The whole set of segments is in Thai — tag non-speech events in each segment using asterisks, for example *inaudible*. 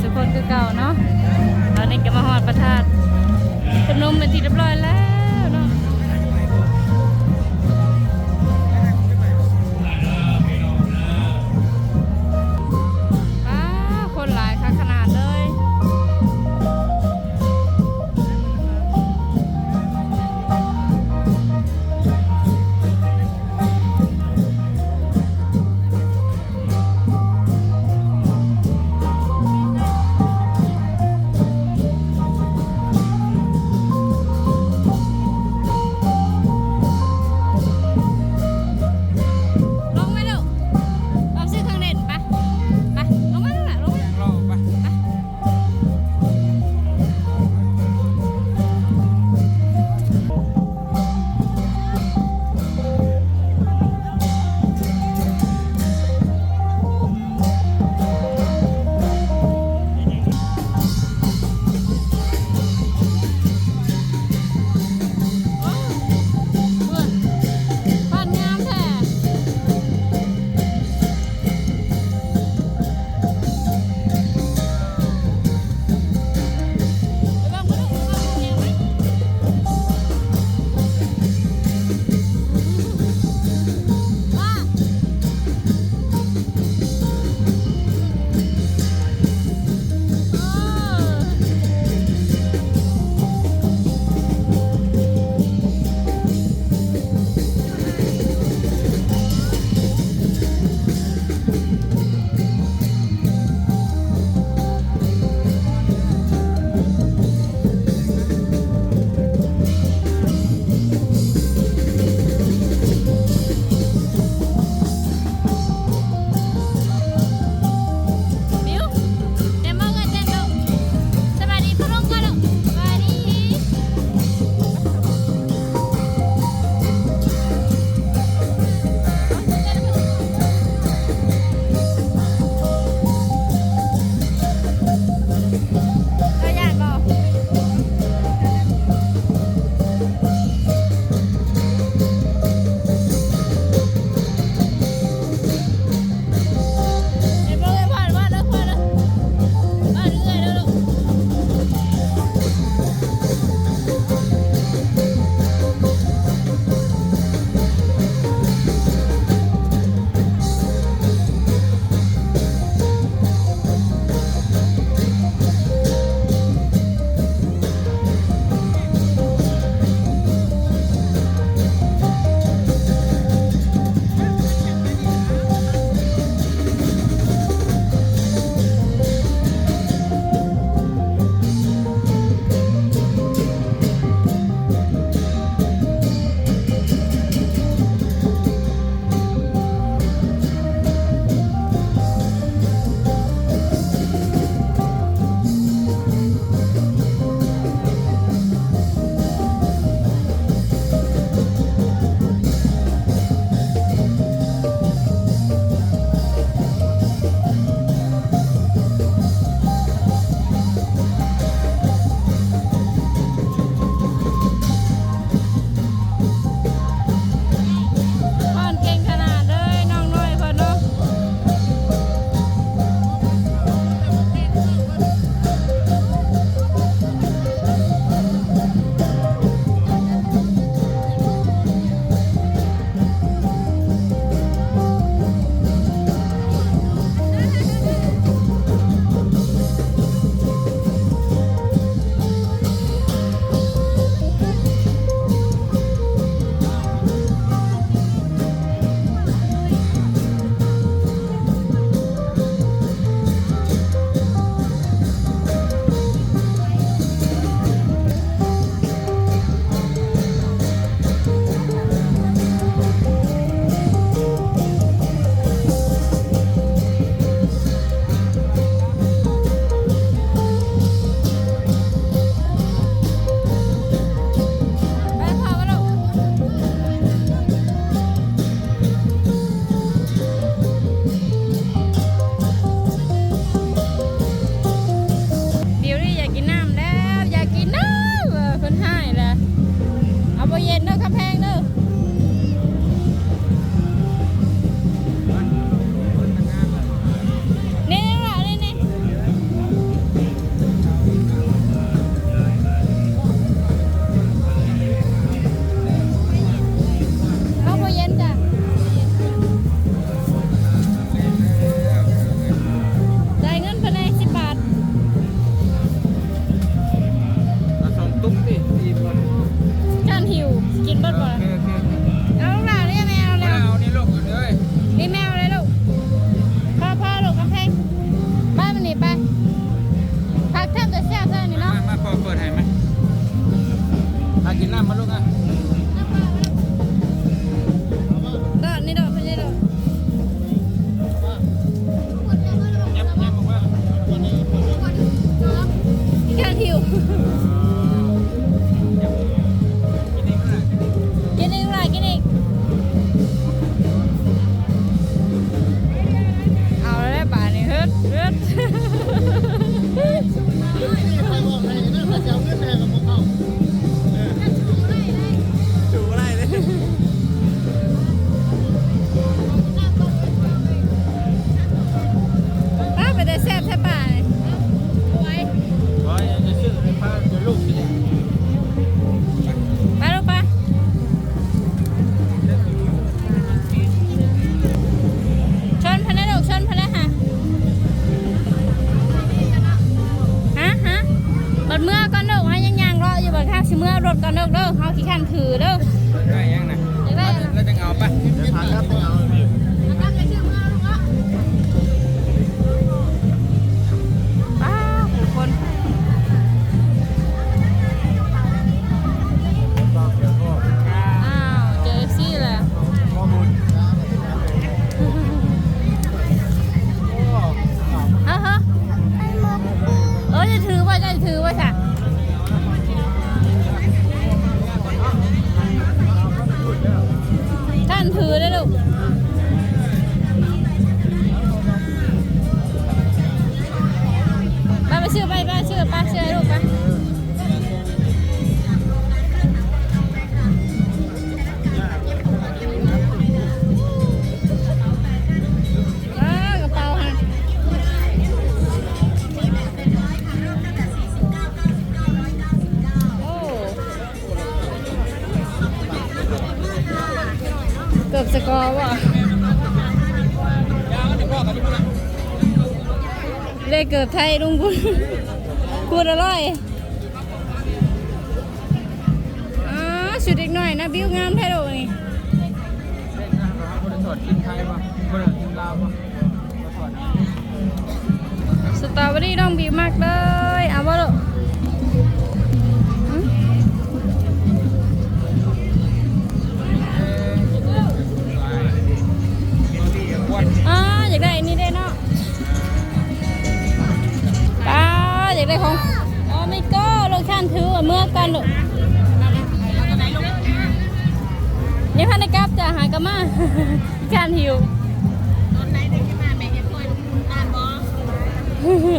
สุคนคือเก่าเนาะตอนนี้ก็มาฮอดประทาดขนมเป็นที่เรียบร้อยแล้ว Woohoo! *laughs* กือบสกอร์ว่ะเลขเกือบไทยลุงคุณพูดอร่อยอ๋อสุดอีกหน่อยนะบิวงามแท้โดนี่คนถอดกินไทยป่ะคนกินลาวป่ะถอดสตรอเบอรี่ต้องบิวมากเลยเอาบ่ลูก กลับจะหากลับมาการหิว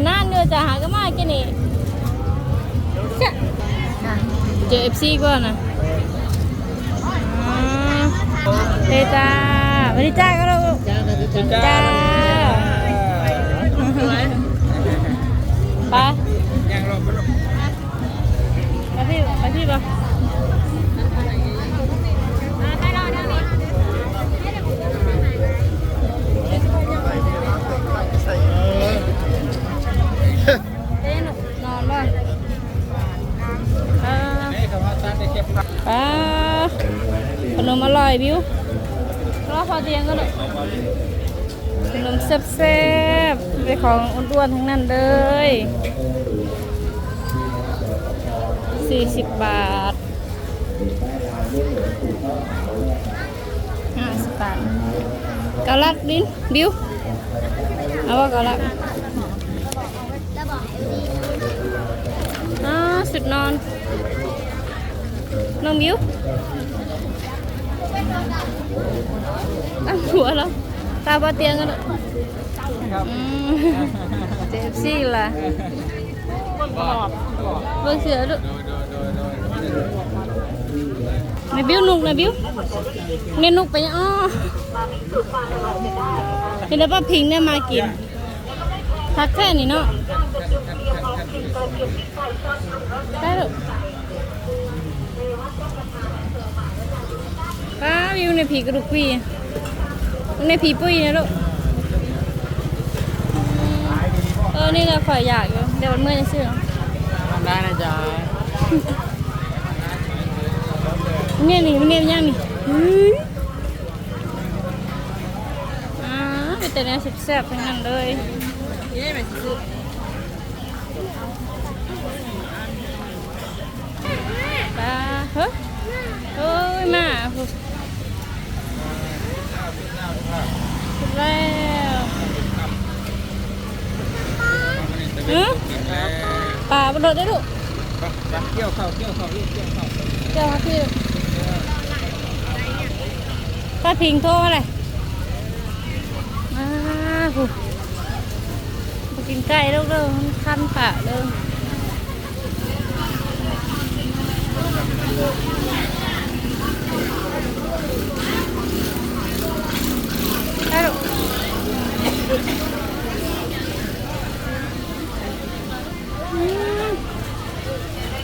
น่านเนื้อจะหากลับมากินนี่เจ๊ะเจอเอฟซีก่อนนะอ่าเฮ้ยจ้าสวัสดีจ้าก็ลูกจ้าจ้า วนๆทั้งนั้นเลย 40 บาท 50 บาทเกาลัดดินบิวเอาว่าเกาลัดอ่าสุดนอน น้องมิวตั้งหัวแล้วตาบอเตียงกันเลยครับอืม เจ็บซี่ล่ะเบิ่งเสือดูโดยในบิวนุกในบิวเนี่ยนุกไปอ้อเห็นแล้วป้าพิงเนี่ยมากินพักแค่นี้เนาะได้หรอป้าวิวในผีกระดูกปีในผีปุ้ยนะลูก เออ นี่ก็ข่อยอยากอยู่เดี๋ยวมันเมื่อยจะซื้อเนาะทำได้นะจ๊ะเนี่ยนี่มันเนี่ยมันย่างนี่เฮ้ยอ่าเป็นแต่เนื้อแซ่บๆทั้งนั้นเลยปลาเฮ้ยเอ้ยมาพุดแล้ ป่าบนรถได้ลูกเกี่ยวเข้าเกี่ยวเข้าเกี่ยวเข้าเจ้าพี่ป้าพิงโทรมาเลยมาพุมากินไก่ลูกเด้อมันคันป่าเด้อไปลูกอืม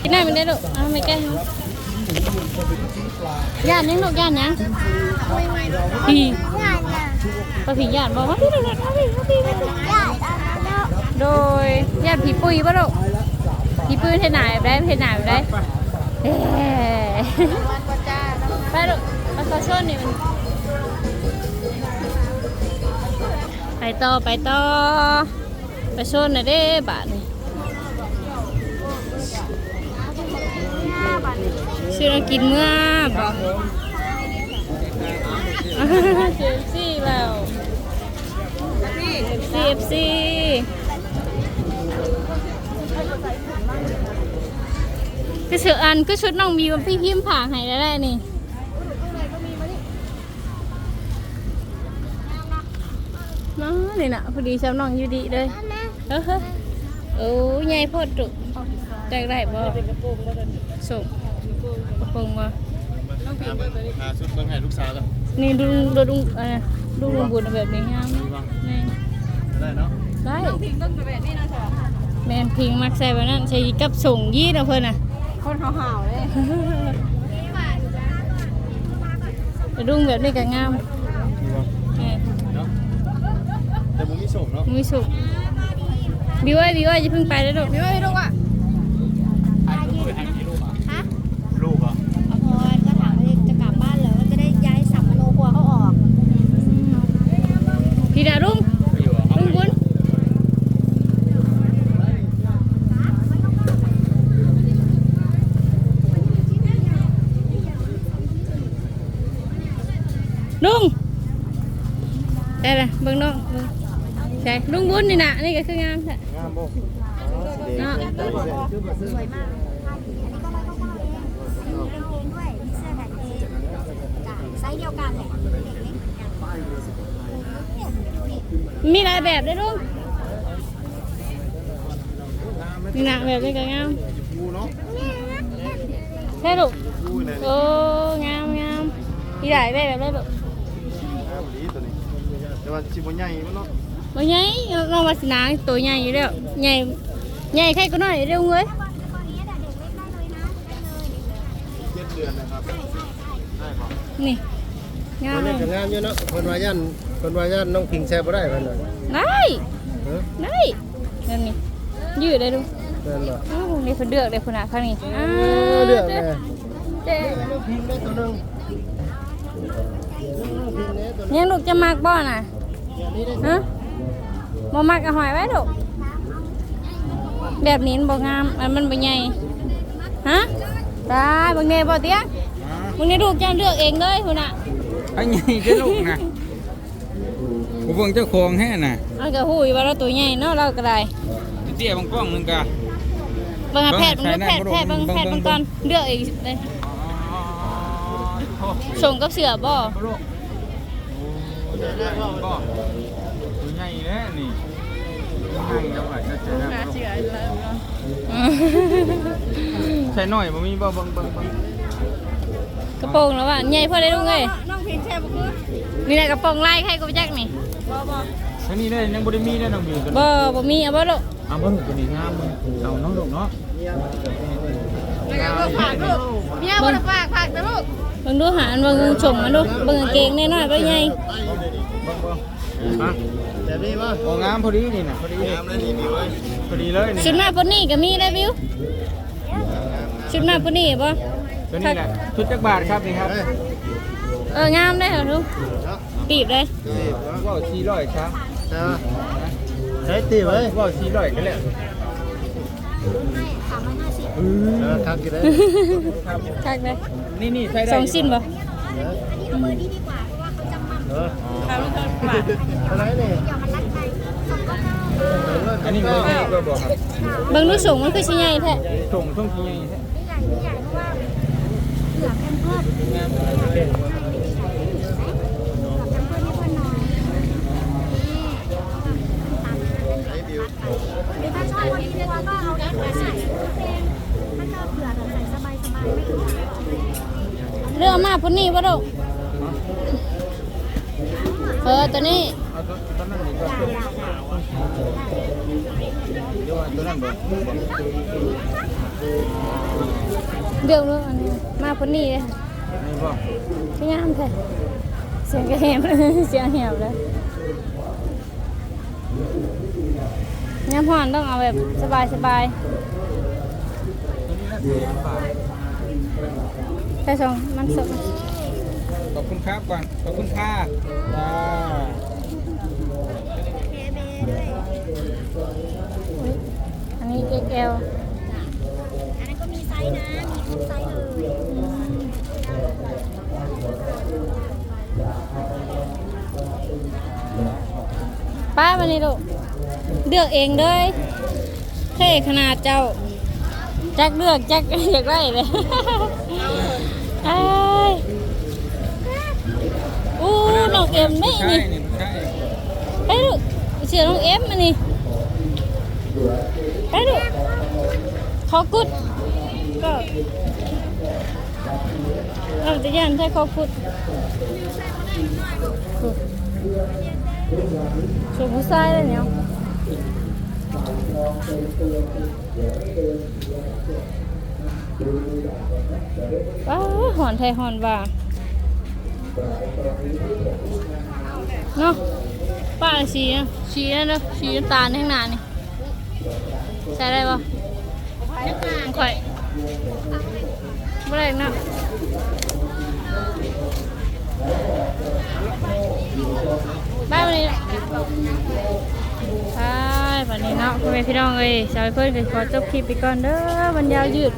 กินได้มันได้ลูกเอา ไม่แก้ให้ย่านยังลูกย่านยังพี่ป้าผีย่านบอกว่าพี่ลูกเอาพี่เอาพี่เอาพี่โดยย่านผีปุยป่ะลูกผีปุยเทไหนได้เทไหนได้เอ๊ะไปลูกประชาชนนี่มันไปต่อไปต่อไปชนน่ะเด้บาทนี่ ชื่อเรากินเมื่อบอกเจฟซี่แล้วเจฟซี่ก็เสืออันก็ชุดน้องมีว่าพี่พิมผ่าให้ได้ได้นี่น้องนี่นะพอดีชาวน้องอยู่ดีเลยเออเฮ้ย โอ้ยใหญ่โพอดุแจกได้บ่ส่งกระโปรงบ่หาชุดเบิ่งให้ลูกสาวกันนี่ดูดูดูเอ่อดูลุงบุญแบบนี้งามนี่ได้เนาะได้แมนพิงมักใส่แบบนั้นใส่กับส่งยี่นะเพื่อนน่ะคนห่าวๆเลยแต่ดุงแบบนี้ก็งามแม่นเนาะแต่ผมมีส่งเนาะมีสุก บิวไว้บิวไว้จะเพิ่งไปแล้วลูกพี่ว่าพี่ลูกอะเปิดให้กี่ลูกอะลูกอะอภรก็ถามว่าจะกลับบ้านเหรอจะได้ย้ายสัมมโนครัวเขาออก พี่ดารุ่งไปอยู่อะรุ่งบุญลุงได้ละเบิ่งน้องเบิ่งใช่ลุงบุญนี่นะนี่ก็คืองามใช่ งามบ่เนาะสวยมากด้วยมีเสื้อแขนเอไซส์เดียวกันเลยเด็กเล็กกันมีหลายแบบด้ลุงนี่นะแบบนี้ก็งามกูเนาะใช่ลูกกูนี่ยโอ้งามงามมีหลายแบบแบบได้ลูกงามดีตัวนี้แต่ว่าสิบ่ใหญ่มันเนาะ บ่ใหญ่น้องวาสนาตัวใหญ่อยู่แล้วใหญ่ใหญ่ใครก็น้อยเร็วเว้ยเจ็ดเดือนนะครับได้บ่นี่งามคนนี้ก็งามอยู่เนาะคนวายันคนวายันน้องพิงแซ่บ่ได้เพิ่นน่ะได้เออได้นั่นนี่ยืดได้ลูกเพิ่นบ่อ้าวนี่เพิ่นเลือกได้พุ่นน่ะข้างนี้อ้าเอวอเลือกแน่เจ๊น้องพิงได้ตัวหนึงน้องพิงได้ตัวหนึงยังลูกจะมักบ่น่ะอันนี้ได้ฮะ บ่มักก็หอยไว้ลูกแบบนี้มันบ่งามอันมันบ่ใหญ่ฮะตายบ่แน่บ่เตี้ยมึงนี่ลูกจะเลือกเองเลยพุ่นน่ะไอ้ใหญ่เจ้าลูกนะผมเบิ่งเจ้าของแห่น่ะอันก็หูยว่าเราตัวใหญ่เนาะเราก็ได้เตี้ยบางกล้องนึงกะเบิ่งหาแพทย์เบิ่เบิ่งงดูแพทย์ใส่แพทย์หน้าเบิ่งบ่แพทย์เบิ่เบิ่งงก่อนเลือกอีกเลยอ๋อส่งกับเสือบ่ลูกก็ตัว ใหญ่แล้วนี่นั่งจังหวะจะเจอนะใช่หน่อยบ่มีบ่เบิ่งเบิ่งเบิ่งกระโปรงแล้วว่ะใหญ่พอได้ลูกเอ้ยน้องพิงแช่บุคือนี่แหละกระโปรงลายใครก็บ่จักนี่อันนี้ได้ยังบ่ได้มีได้น้องมีตัวบ่บ่มีเอาบ่ลูกเอาบ่ตัวนี้งามเลยเอาน้องลูกเนาะแล้วก็ฝากลูกเมียบ่ได้ฝากฝากแต่ลูกเบิ่งดูหาอันเบิ่งส่งมันดูเบิ่งกางเกงแน่น้อยบ่ใหญ่ฮะ แบบนี้บ่โอ้งามพอดีนี่น่ะพอดีงามเลยนี่มีไว้พอดีเลยนี่ชุดหน้าปุ่นนี่ก็มีได้วิวชุดหน้าปุ่นนี่บ่ตัวนี้แหละชุดจักบาทครับนี่ครับ เอ้ยเอองามได้เหรอลูกเนาะปีบเลยนี่บ่ว่า400ครับเออใช้ตีไว้ว่า400กันแหละรุ่นให้สามร้อยห้าสิบเออคักกี่ได้คักเลยนี่นี่ใช้ได้สองสิ้นบ่อันนี้เอาเบอร์นี้ดีกว่าเพราะว่าเขาจำมั่นเออข้าวมันก็บาทอะไรนี่เดี๋ย อันนี้ไม่ได้ก็บอกครับเบิ่งลูกสูงมันคือสิใหญ่แท้ส่งช่วงที่ยังไม่ใหญ่ไม่ใหญ่เพราะว่าเหลือแพมเพิร์ดเหลือแพมเพิร์ดให้เพื่อนนอนนี่ตามนั้นเดี๋ยวมันรัดไปหรือถ้าชอบคนที่ตัวก็เอาแอปมาใส่เองถ้าชอบเผื่อแบบใส่สบายสบายไม่อึดอัดเรื่องอามาพุ่นนี่บ่ลูกเออตัวนี้ เอาตัวตัวนั้นดีกว่าได้ได้ได้เดี๋ยว ตัวนั้นอันนี้มาพนีเลยนี่บ่พี่งามแท้เสียงกระแหบเสียงแหบเลยยามฮ้อนต้องเอาแบบสบายสบายตัวนี้น่าจะเป็นบาทใส่สองมันสดขอบคุณครับก่อนขอบคุณค่ะจ้า นนี้ XL อันนั้นก็มีไซส์นะ มีทุกไซส์เลยป้ามานี่ลูกเลือกเองเลยเท่ขนาดเจ้าจักเลือกจักอยากได้เลยไอ้ายอู้น้องเอ็มนี่ใช่นี่นี่ใช่ไปลูกเสือน้องเอ็มมานี่ ไปลูกขอกุดก็เราจะยันใช้ขอกุดชมผู้ชายเลยเนี่ยว้าวหอนไทยหอนว่าเนาะป้าสีนะสีนั่นเนาะสีน้ำตาลข้างหน้านี่ ใส่ได้ปะไม่อยไม่ได้นะบ้านวันนี้ใช่วันนี้เนาะคุณแม่พี่น้องเอ้ยสาวเพื่อนก็ขอจบคลิปไปก่อนเด้อวันยาวยืด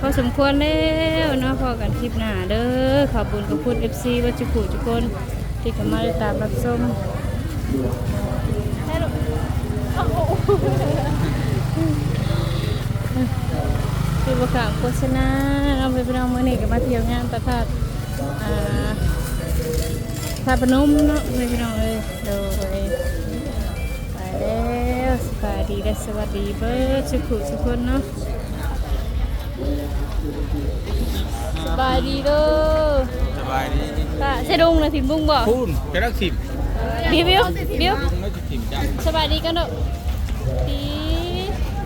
พอสมควรแล้วเนาะพอกันคลิปหน้าเด้อขอบคุญกับคุณ FC วัจุกุทุกคนที่เข้ามาติดตามรับชม คือประกาศโฆษณาเราไปพี่น้องมื่อนี้ก็มาเที่ยวงานประทาดอ่าพาพนมเนาะไปพี่น้องเอ้ยโดยไปแล้วสบายดีและสวัสดีเบิร์ดสุขุทุกคนเนาะสบายดีเด้อสบายดีค่ะใช่ดุงนะถิ่มบุ้งบ่คุณจะรักสิบบิวบิวบิวไม่จะถิ่มจ้าสบายดีกันเด้อส